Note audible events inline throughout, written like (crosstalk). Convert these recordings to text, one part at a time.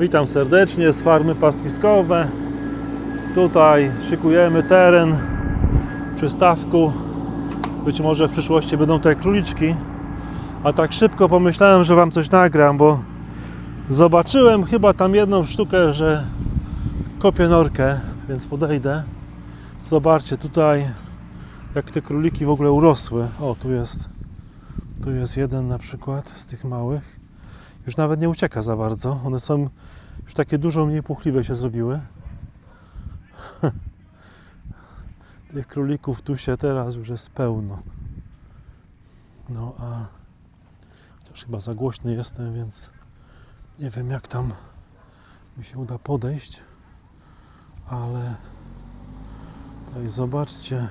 Witam serdecznie z farmy pastwiskowe. Tutaj szykujemy teren przy stawku. Być może w przyszłości będą tutaj króliczki. A tak szybko pomyślałem, że Wam coś nagram, bo zobaczyłem chyba tam jedną sztukę, że kopię norkę, więc podejdę. Zobaczcie tutaj, jak te króliki w ogóle urosły. O, tu jest, tu jest jeden na przykład z tych małych. Już nawet nie ucieka za bardzo. One są już takie dużo mniej puchliwe się zrobiły. (laughs) Tych królików tu się teraz już jest pełno. No a chociaż chyba za głośny jestem, więc nie wiem jak tam mi się uda podejść. Ale tutaj zobaczcie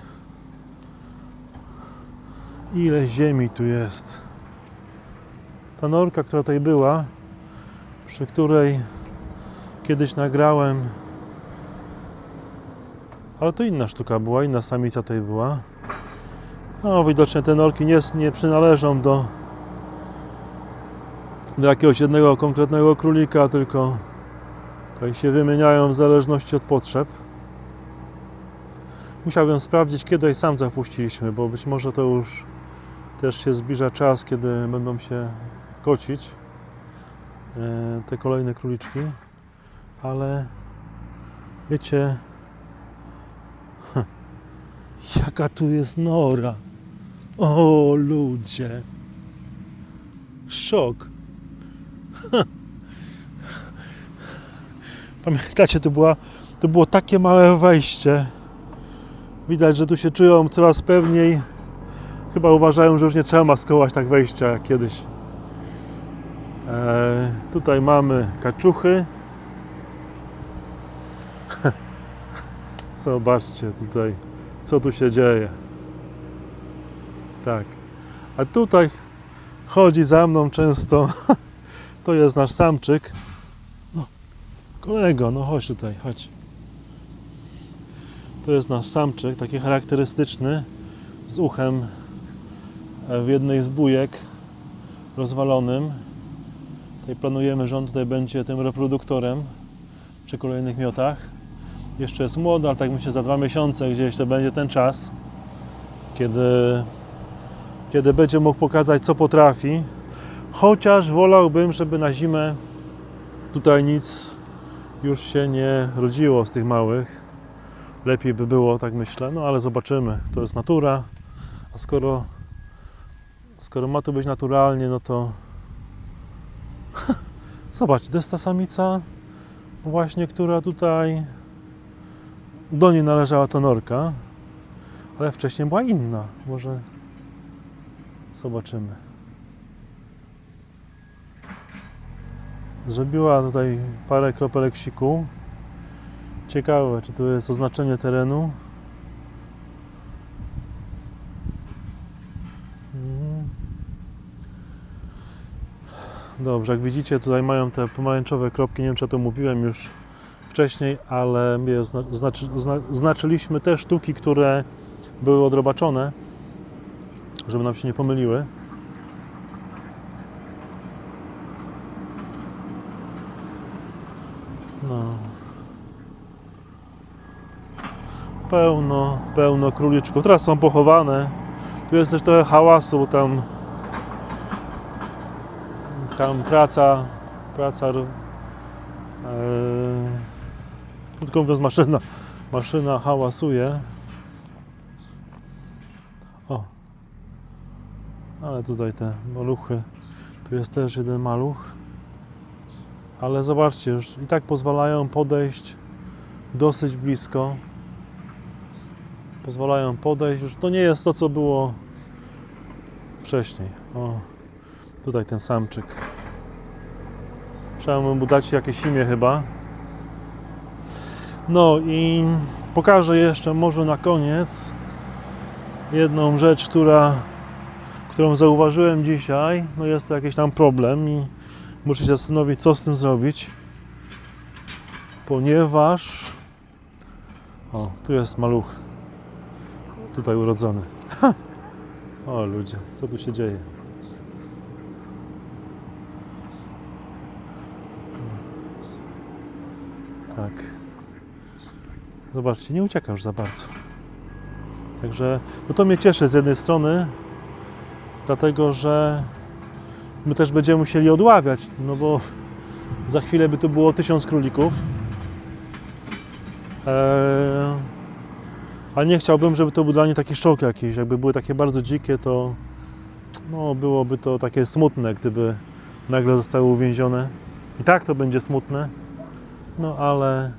ile ziemi tu jest. Ta norka, która tutaj była, przy której kiedyś nagrałem, ale to inna sztuka była, inna samica tutaj była. No, widocznie te norki nie, nie przynależą do, do jakiegoś jednego konkretnego królika, tylko tutaj się wymieniają w zależności od potrzeb. Musiałbym sprawdzić, kiedy samca wpuściliśmy, bo być może to już też się zbliża czas, kiedy będą się kocić e, te kolejne króliczki, ale wiecie, (laughs) jaka tu jest nora. O ludzie, szok. (laughs) Pamiętacie, to, była, to było takie małe wejście. Widać, że tu się czują coraz pewniej. Chyba uważają, że już nie trzeba maskować tak wejścia jak kiedyś. E, tutaj mamy kaczuchy. (laughs) Zobaczcie tutaj, co tu się dzieje. Tak. A tutaj chodzi za mną często. (laughs) To jest nasz samczyk. No, kolego, no chodź tutaj, chodź. To jest nasz samczyk, taki charakterystyczny, z uchem w jednej z bujek rozwalonym. Tutaj planujemy, że on tutaj będzie tym reproduktorem przy kolejnych miotach. Jeszcze jest młody, ale tak myślę za dwa miesiące gdzieś to będzie ten czas, kiedy, kiedy będzie mógł pokazać co potrafi. Chociaż wolałbym, żeby na zimę tutaj nic już się nie rodziło z tych małych. Lepiej by było, tak myślę, no ale zobaczymy. To jest natura, a skoro skoro ma tu być naturalnie, no to (laughs) zobacz, to jest ta samica właśnie, która tutaj do niej należała ta norka, ale wcześniej była inna. Może zobaczymy. Zrobiła tutaj parę kropelek siku. Ciekawe, czy to jest oznaczenie terenu. Dobrze, jak widzicie, tutaj mają te pomarańczowe kropki. Nie wiem, czy to mówiłem już wcześniej, ale je zna, znaczy, zna, znaczyliśmy te sztuki, które były odrobaczone, żeby nam się nie pomyliły. No. Pełno, pełno króliczków. Teraz są pochowane. Tu jest też trochę hałasu, bo tam tam praca, praca yy, krótko mówiąc maszyna, maszyna hałasuje. O, ale tutaj te maluchy, tu jest też jeden maluch, ale zobaczcie, już i tak pozwalają podejść dosyć blisko. Pozwalają podejść, już to nie jest to, co było wcześniej. O, tutaj ten samczyk. Trzeba mu dać jakieś imię chyba. No i pokażę jeszcze może na koniec jedną rzecz, która, którą zauważyłem dzisiaj. No jest to jakiś tam problem i muszę się zastanowić, co z tym zrobić. Ponieważ o, tu jest maluch. Tutaj urodzony. (laughs) O ludzie, co tu się dzieje? Tak. Zobaczcie, nie ucieka już za bardzo. Także no to mnie cieszy z jednej strony, dlatego że my też będziemy musieli odławiać, no bo za chwilę by tu było tysiąc królików. Eee, a nie chciałbym, żeby to był dla nich taki szok jakiś. Jakby były takie bardzo dzikie, to no, byłoby to takie smutne, gdyby nagle zostały uwięzione. I tak to będzie smutne, no ale,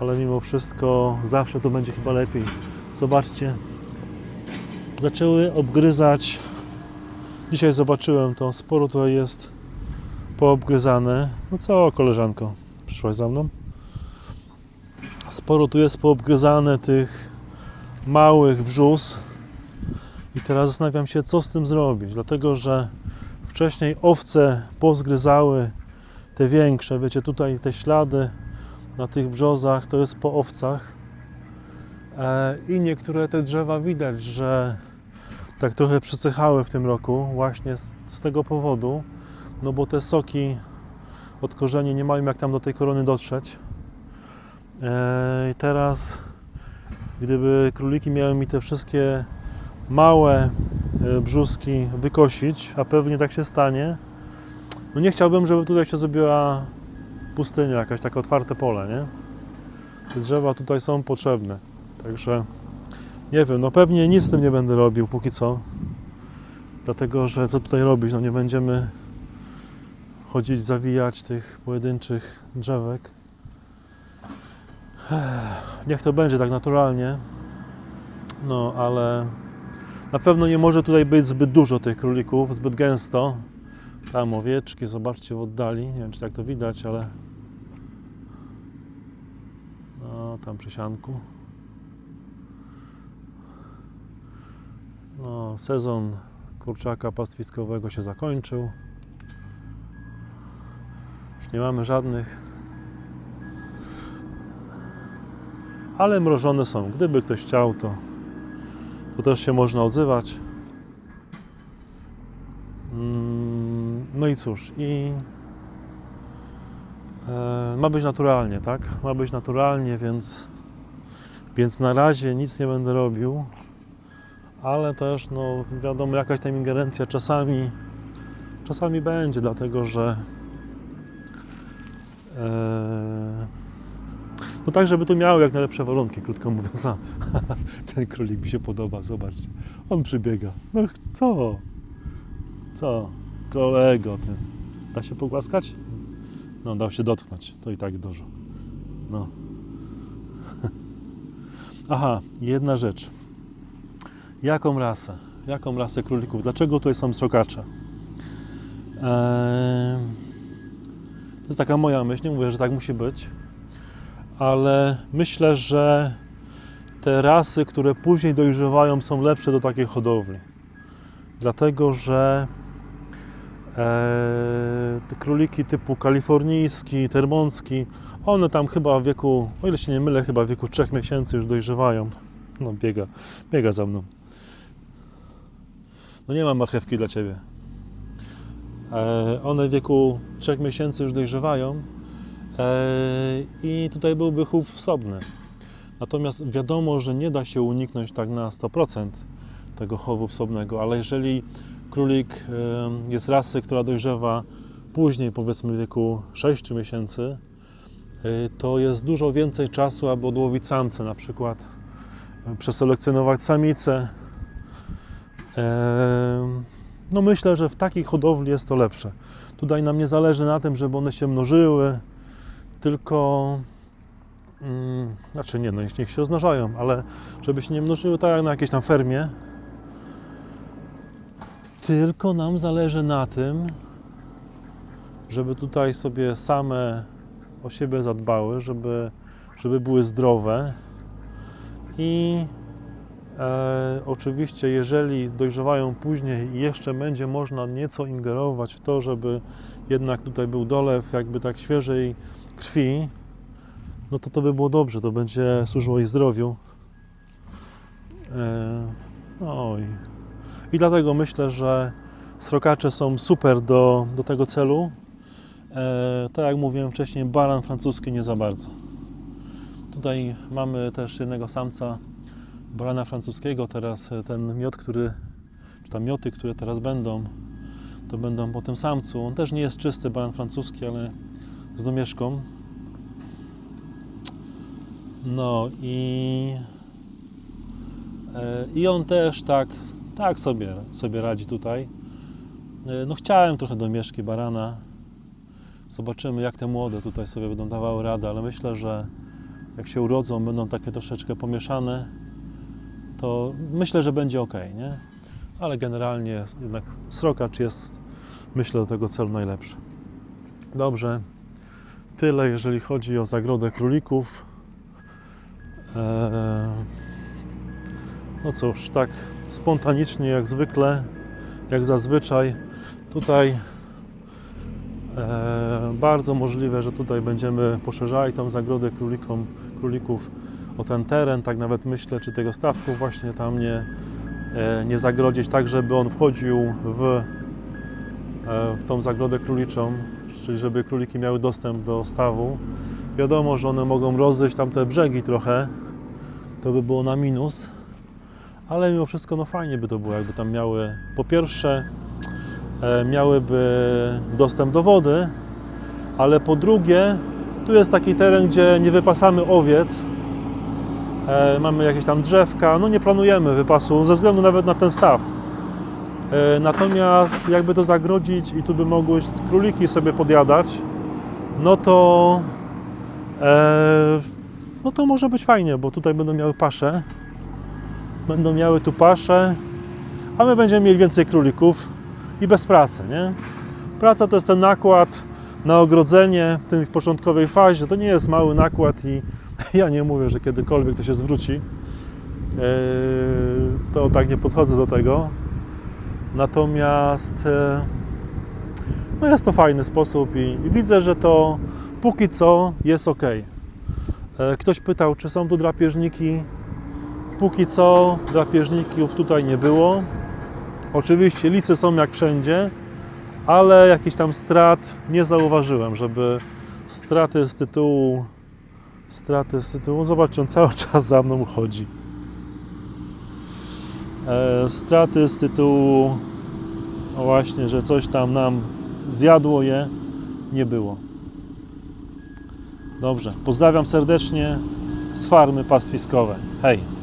ale mimo wszystko zawsze to będzie chyba lepiej. Zobaczcie, zaczęły obgryzać. Dzisiaj zobaczyłem to, sporo tutaj jest poobgryzane. No co, koleżanko, przyszłaś za mną? Sporo tu jest poobgryzane tych małych brzus. I teraz zastanawiam się, co z tym zrobić, dlatego że wcześniej owce pozgryzały te większe. Wiecie, tutaj te ślady na tych brzozach to jest po owcach. E, I niektóre te drzewa widać, że tak trochę przycychały w tym roku, właśnie z, z tego powodu, no bo te soki od korzeni nie mają jak tam do tej korony dotrzeć. E, I teraz, gdyby króliki miały mi te wszystkie małe e, brzuski wykosić, a pewnie tak się stanie, no nie chciałbym, żeby tutaj się zrobiła pustynia, jakaś takie otwarte pole, nie? Te drzewa tutaj są potrzebne, także nie wiem, no pewnie nic z tym nie będę robił póki co, dlatego, że co tutaj robić, no nie będziemy chodzić, zawijać tych pojedynczych drzewek. Niech to będzie tak naturalnie, no ale na pewno nie może tutaj być zbyt dużo tych królików, zbyt gęsto. Tam owieczki, zobaczcie w oddali. Nie wiem, czy tak to widać, ale. No, tam przy sianku. No, sezon kurczaka pastwiskowego się zakończył. Już nie mamy żadnych. Ale mrożone są. Gdyby ktoś chciał, to to też się można odzywać. No i cóż, i e, ma być naturalnie, tak? Ma być naturalnie, więc, więc na razie nic nie będę robił, ale też, no wiadomo, jakaś tam ingerencja czasami, czasami będzie, dlatego że e, no tak, żeby tu miały jak najlepsze warunki, krótko mówiąc. (laughs) A, ten królik mi się podoba, zobaczcie. On przybiega. No co? Co? Kolego, ten. Da się pogłaskać? No, dał się dotknąć. To i tak dużo. No. (laughs) Aha, jedna rzecz. Jaką rasę? Jaką rasę królików? Dlaczego tutaj są srokacze? Eee, to jest taka moja myśl. Nie mówię, że tak musi być ale myślę, że te rasy, które później dojrzewają, są lepsze do takiej hodowli. Dlatego, że e, te króliki typu kalifornijski, termoncki, one tam chyba w wieku, o ile się nie mylę, chyba w wieku 3 miesięcy już dojrzewają. No biega, biega za mną. No nie mam marchewki dla Ciebie. E, one w wieku 3 miesięcy już dojrzewają, Eee, i tutaj byłby chów wsobny. Natomiast wiadomo, że nie da się uniknąć tak na 100% tego chowu wsobnego, ale jeżeli królik jest rasy, która dojrzewa później, powiedzmy w wieku 6 miesięcy, e, to jest dużo więcej czasu, aby odłowić samce, na przykład e, przeselekcjonować samicę. Em, No myślę, że w takiej hodowli jest to lepsze. Tutaj nam nie zależy na tym, żeby one się mnożyły, tylko mm, znaczy nie, no niech się rozmnażają, ale żeby się nie mnożyły tak jak na jakiejś tam fermie. Tylko nam zależy na tym, żeby tutaj sobie same o siebie zadbały, żeby, żeby były zdrowe i e, oczywiście jeżeli dojrzewają później jeszcze będzie można nieco ingerować w to, żeby jednak tutaj był dolew jakby tak świeżej krwi, no to to by było dobrze, to będzie służyło ich zdrowiu. E, No i dlatego myślę, że srokacze są super do, do tego celu. E, tak jak mówiłem wcześniej, baran francuski nie za bardzo. Tutaj mamy też jednego samca barana francuskiego. Teraz e, ten miod, który, czy tam mioty, które teraz będą, to będą po tym samcu. On też nie jest czysty baran francuski, ale z domieszką. No i e, i on też tak, tak sobie, sobie radzi tutaj. E, No chciałem trochę domieszki barana. Zobaczymy jak te młode tutaj sobie będą dawały radę, ale myślę, że jak się urodzą, będą takie troszeczkę pomieszane, to myślę, że będzie ok, nie? Ale generalnie jednak srokacz jest, myślę, do tego celu najlepszy. Dobrze, tyle jeżeli chodzi o zagrodę królików. Eee, no cóż, tak spontanicznie jak zwykle, jak zazwyczaj, tutaj e, bardzo możliwe, że tutaj będziemy poszerzali tą zagrodę królikom, królików o ten teren, tak nawet myślę, czy tego stawku właśnie tam nie, e, nie zagrodzić, tak żeby on wchodził w, e, w tą zagrodę króliczą, czyli żeby króliki miały dostęp do stawu. Wiadomo, że one mogą rozejść tam te brzegi trochę, to by było na minus, ale mimo wszystko no fajnie by to było, jakby tam miały po pierwsze e, miałyby dostęp do wody, ale po drugie tu jest taki teren, gdzie nie wypasamy owiec, e, mamy jakieś tam drzewka, no nie planujemy wypasu ze względu nawet na ten staw. E, natomiast jakby to zagrodzić i tu by mogły króliki sobie podjadać, no to e, no to może być fajnie, bo tutaj będą miały paszę. Będą miały tu paszę, a my będziemy mieli więcej królików i bez pracy, nie? Praca to jest ten nakład na ogrodzenie w tej początkowej fazie. To nie jest mały nakład i (laughs) ja nie mówię, że kiedykolwiek to się zwróci. Eee, To tak nie podchodzę do tego. Natomiast e, no jest to fajny sposób i, i widzę, że to póki co jest ok. E, Ktoś pytał, czy są tu drapieżniki. Póki co drapieżników tutaj nie było. Oczywiście lice są jak wszędzie, ale jakichś tam strat nie zauważyłem, żeby straty z tytułu straty z tytułu, zobaczcie, on cały (laughs) czas za mną chodzi. E, straty z tytułu no właśnie, że coś tam nam zjadło je, nie było. Dobrze, pozdrawiam serdecznie z farmy pastwiskowe. Hej!